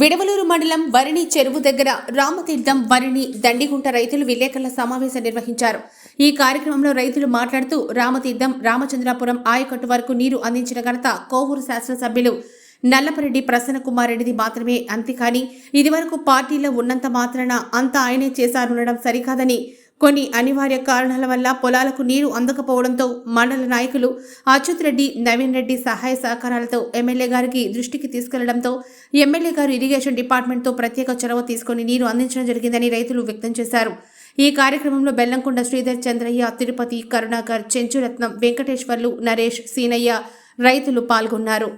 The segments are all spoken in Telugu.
విడవలూరు మండలం వరిణి చెరువు దగ్గర రామతీర్థం వరిణి దండిగుంట రైతులు విలేకరుల సమావేశం నిర్వహించారు. ఈ కార్యక్రమంలో రైతులు మాట్లాడుతూ రామతీర్థం రామచంద్రాపురం ఆయకట్టు వరకు నీరు అందించిన ఘనత కోవూరు శాసనసభ్యులు నల్లపరెడ్డి ప్రసన్న కుమార్ రెడ్డిది మాత్రమే అంతేకాని ఇదివరకు పార్టీలో ఉన్నంత మాత్రాన అంతా ఆయనే చేశారనడం సరికాదని కొన్ని అనివార్య కారణాల వల్ల పొలాలకు నీరు అందకపోవడంతో మండల నాయకులు అచ్యుత్ రెడ్డి నవీన్ రెడ్డి సహాయ సహకారాలతో ఎమ్మెల్యే గారికి దృష్టికి తీసుకెళ్ళడంతో ఎమ్మెల్యే గారు ఇరిగేషన్ డిపార్ట్మెంట్తో ప్రత్యేక చొరవ తీసుకుని నీరు అందించడం జరిగిందని రైతులు వ్యక్తం చేశారు. ఈ కార్యక్రమంలో బెల్లంకొండ శ్రీధర్ చంద్రయ్య తిరుపతి కరుణాకర్ చెంచురత్నం వెంకటేశ్వర్లు నరేష్ సీనయ్య రైతులు పాల్గొన్నారు.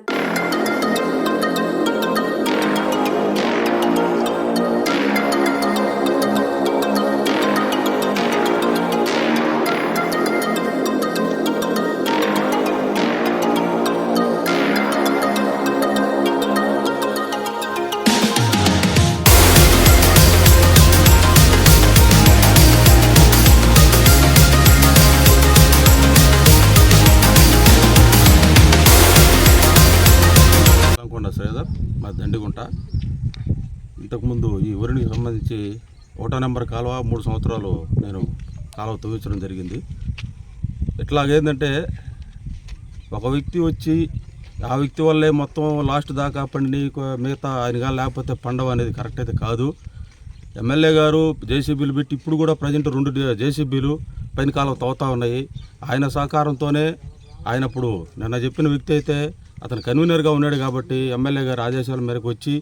శ్రీధర్ మా దండిగుంట. ఇంతకుముందు ఈ ఊరికి సంబంధించి ఒకటో నెంబర్ కాలువ మూడు సంవత్సరాలు నేను కాలువ తవ్వించడం జరిగింది. ఇట్లాగేందంటే ఒక వ్యక్తి వచ్చి ఆ వ్యక్తి వల్లే మొత్తం లాస్ట్ దాకా పండిని మిగతా ఆయన కానీ లేకపోతే పండవ అనేది కరెక్ట్ అయితే కాదు. ఎమ్మెల్యే గారు జేసీబీలు పెట్టి ఇప్పుడు కూడా ప్రజెంట్ రెండు జేసీబీలు పైన కాలువ తవ్వుతూ ఉన్నాయి. ఆయన సహకారంతోనే ఆయన ఇప్పుడు నిన్న చెప్పిన వ్యక్తి అయితే అతను కన్వీనర్గా ఉన్నాడు కాబట్టి ఎమ్మెల్యే గారు ఆదేశాల మేరకు వచ్చి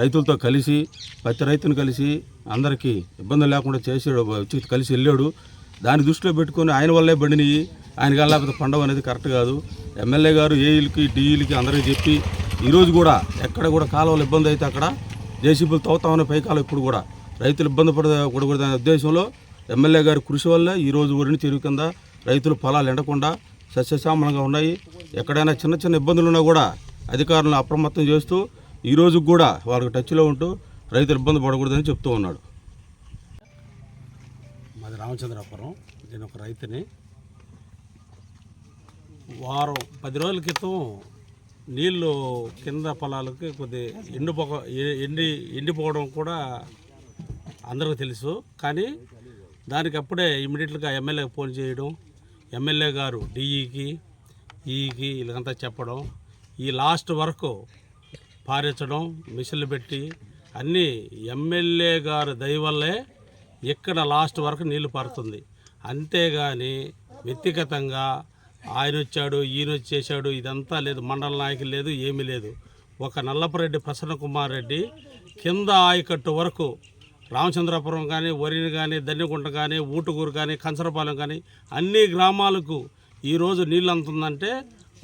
రైతులతో కలిసి ప్రతి రైతును కలిసి అందరికీ ఇబ్బందులు లేకుండా చేసాడు వచ్చి కలిసి వెళ్ళాడు. దాన్ని దృష్టిలో పెట్టుకొని ఆయన వల్లే బండిని ఆయన కానీ లేకపోతే పండవ అనేది కరెక్ట్ కాదు. ఎమ్మెల్యే గారు ఏఈలకి డిఈలకి అందరికీ చెప్పి ఈరోజు కూడా ఎక్కడ కూడా కాలువలు ఇబ్బంది అయితే అక్కడ జేసీబీలు తవ్వుతామనే పైకాలం ఇప్పుడు కూడా రైతులు ఇబ్బంది పడకూడదు అనే ఉద్దేశంలో ఎమ్మెల్యే గారి కృషి వల్ల ఈరోజు ఒరిని చెరువు కింద రైతులు పొలాలు ఎండకుండా సస్యశ్యామలంగా ఉన్నాయి. ఎక్కడైనా చిన్న చిన్న ఇబ్బందులు ఉన్నా కూడా అధికారులను అప్రమత్తం చేస్తూ ఈరోజు కూడా వాళ్ళకి టచ్లో ఉంటూ రైతులు ఇబ్బంది పడకూడదని చెప్తూ ఉన్నాడు. మాది రామచంద్రాపురం. నేను ఒక రైతుని. వారం పది రోజుల క్రితం నీళ్ళు కింద పొలాలకి కొద్ది ఎండిపోక ఎండి ఎండిపోవడం కూడా అందరికీ తెలుసు. కానీ దానికి అప్పుడే ఇమీడియట్గా ఎమ్మెల్యేకి ఫోన్ చేయడం ఎమ్మెల్యే గారు డిఈకి ఈకి ఇలాగంతా చెప్పడం ఈ లాస్ట్ వరకు పారించడం మిషన్లు పెట్టి అన్నీ ఎమ్మెల్యే గారు దయవల్లే ఇక్కడ లాస్ట్ వరకు నీళ్ళు పారుతుంది. అంతేగాని వ్యక్తిగతంగా ఆయన వచ్చాడు ఈయన వచ్చేసాడు ఇదంతా లేదు మండల నాయకులు లేదు ఏమీ లేదు. ఒక నల్లపరెడ్డి ప్రసన్న కుమార్ రెడ్డి కింద ఆయకట్టు వరకు రామచంద్రపురం కానీ వరిని కానీ దన్యగుంట కానీ ఊటుకూరు కానీ కంచరపాలెం కానీ అన్ని గ్రామాలకు ఈరోజు నీళ్ళు అందుతుందంటే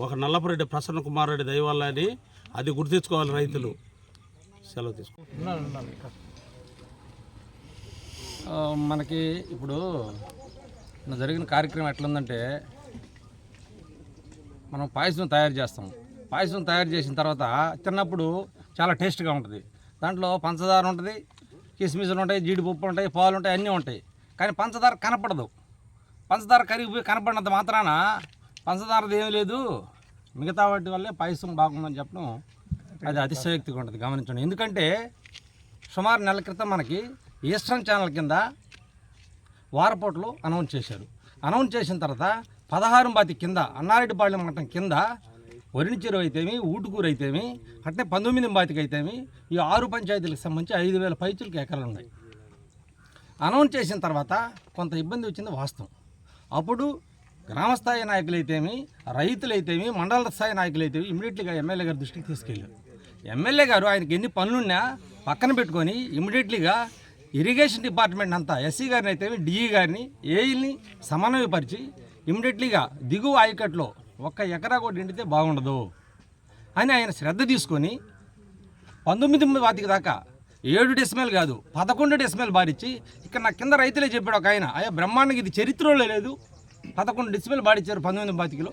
ఒక నల్లపరెడ్డి ప్రసన్న కుమార్ రెడ్డి దైవాలని అని అది గుర్తించుకోవాలి రైతులు. సెలవు తీసుకో. మనకి ఇప్పుడు జరిగిన కార్యక్రమం ఎట్లుందంటే మనం పాయసం తయారు చేస్తాం. పాయసం తయారు చేసిన తర్వాత తిన్నప్పుడు చాలా టేస్ట్గా ఉంటుంది. దాంట్లో పంచదార ఉంటుంది కిస్మిస్లు ఉంటాయి జీడిపప్పు ఉంటాయి పాలు ఉంటాయి అన్నీ ఉంటాయి. కానీ పంచదార కనపడదు. పంచదార కరిగిపోయి కనపడినంత మాత్రాన పంచదారది ఏం లేదు. మిగతా వాటి వల్లే పాయసం బాగుందని చెప్పడం అది అతిశయోక్తిగా ఉంటుంది. గమనించండి. ఎందుకంటే సుమారు నెల క్రితం మనకి ఈస్టర్న్ ఛానల్ కింద వారపోట్లు అనౌన్స్ చేశారు. అనౌన్స్ చేసిన తర్వాత పదహారు బాతి కింద అన్నారెడ్డిపాళెం మఠం కింద వరిని చెరువు అయితేమి ఊటుకూరు అయితేమి అట్నే పంతొమ్మిది బాతికి అయితేమి ఈ ఆరు పంచాయతీలకు సంబంధించి ఐదు వేల పైచులకి ఎకరాలు ఉన్నాయి. అనౌన్స్ చేసిన తర్వాత కొంత ఇబ్బంది వచ్చింది వాస్తవం. అప్పుడు గ్రామస్థాయి నాయకులైతేమి రైతులైతేమి మండల స్థాయి నాయకులైతేమి ఇమీడియట్లీగా ఎమ్మెల్యే గారి దృష్టికి తీసుకెళ్ళారు. ఎమ్మెల్యే గారు ఆయనకి ఎన్ని పనులున్నా పక్కన పెట్టుకొని ఇమీడియట్లీగా ఇరిగేషన్ డిపార్ట్మెంట్ అంతా ఎస్సీ గారిని అయితేమి డిఈ గారిని ఏఈల్ని సమన్వయపరిచి ఇమీడియట్లీగా దిగువ ఆయకట్లో ఒక్క ఎకరా కూడా నిండితే బాగుండదు అని ఆయన శ్రద్ధ తీసుకొని పంతొమ్మిది వాతికి దాకా ఏడు డెసిమల్ కాదు పదకొండు డెసిమల్ బారిచ్చి ఇక్కడ నా కింద రైతులే చెప్పాడు ఒక ఆయన అయ్యా బ్రహ్మాండంగా ఇది చరిత్రలో లేదు. పదకొండు డెసిమల్ బాడిచ్చారు పంతొమ్మిది బాతికిలో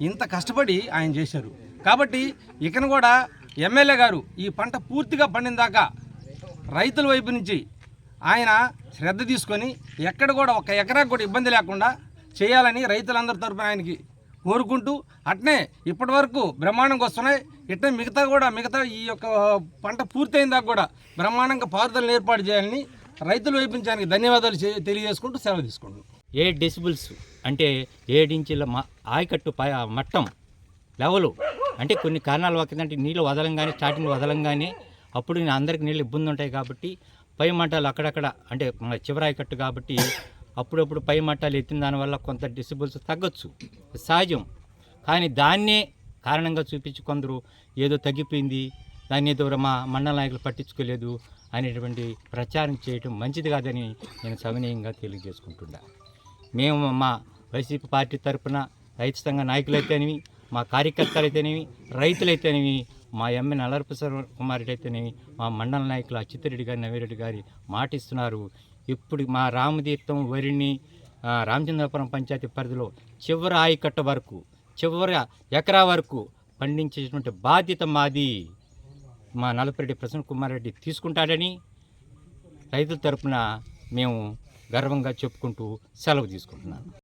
ఇంత కష్టపడి ఆయన చేశారు. కాబట్టి ఇకను కూడా ఎమ్మెల్యే గారు ఈ పంట పూర్తిగా పండిన దాకా రైతుల వైపు నుంచి ఆయన శ్రద్ధ తీసుకొని ఎక్కడ కూడా ఒక ఎకరాకు కూడా ఇబ్బంది లేకుండా చేయాలని రైతులందరి తరపున ఆయనకి కోరుకుంటూ అట్నే ఇప్పటి వరకు బ్రహ్మాండంగా వస్తున్నాయి. ఇట్నే మిగతా కూడా మిగతా ఈ యొక్క పంట పూర్తయిన దాకా కూడా బ్రహ్మాండంగా పారుదలను ఏర్పాటు చేయాలని రైతులు వేపించడానికి ధన్యవాదాలు తెలియజేసుకుంటూ సెలవు తీసుకుంటున్నాం. ఏ డెసిబుల్స్ అంటే ఏడించుల మ ఆయకట్టు పై మట్టం లెవెలు అంటే కొన్ని కారణాల వక్కంటే నీళ్ళు వదలంగానే స్టార్టింగ్ వదలంగానే అప్పుడు అందరికి నీళ్ళు ఇబ్బంది ఉంటాయి కాబట్టి పై మంటలు అక్కడక్కడ అంటే మన చివరాయికట్టు కాబట్టి అప్పుడప్పుడు పై మట్టాలు ఎత్తిన దానివల్ల కొంత డిసిబుల్స్ తగ్గొచ్చు. సహజం. కానీ దాన్నే కారణంగా చూపించి కొందరు ఏదో తగ్గిపోయింది దాన్ని ఏదో మా మండల నాయకులు పట్టించుకోలేదు అనేటువంటి ప్రచారం చేయటం మంచిది కాదని నేను సవినయంగా తెలియజేసుకుంటున్నా. మేము మా వైసీపీ పార్టీ తరఫున రైతు సంఘ నాయకులైతేనేమి మా కార్యకర్తలైతేనేమి రైతులైతేనేమి మా ఎమ్మె నల్లరప్రసాద్ కుమార్ రెడ్డి అయితేనేమి మా మండల నాయకులు అచ్యుతరెడ్డి గారి నవీరెడ్డి గారి మాట ఇస్తున్నారు ఇప్పుడు మా రామతీర్థం వరిని రామచంద్రపురం పంచాయతీ పరిధిలో చివరి ఆయకట్ట వరకు చివరి ఎకరా వరకు పండించేటువంటి బాధ్యత మాది. మా నలపరెడ్డి ప్రసన్న కుమార్ రెడ్డి తీసుకుంటాడని రైతుల తరపున మేము గర్వంగా చెప్పుకుంటూ సెలవు తీసుకుంటున్నాను.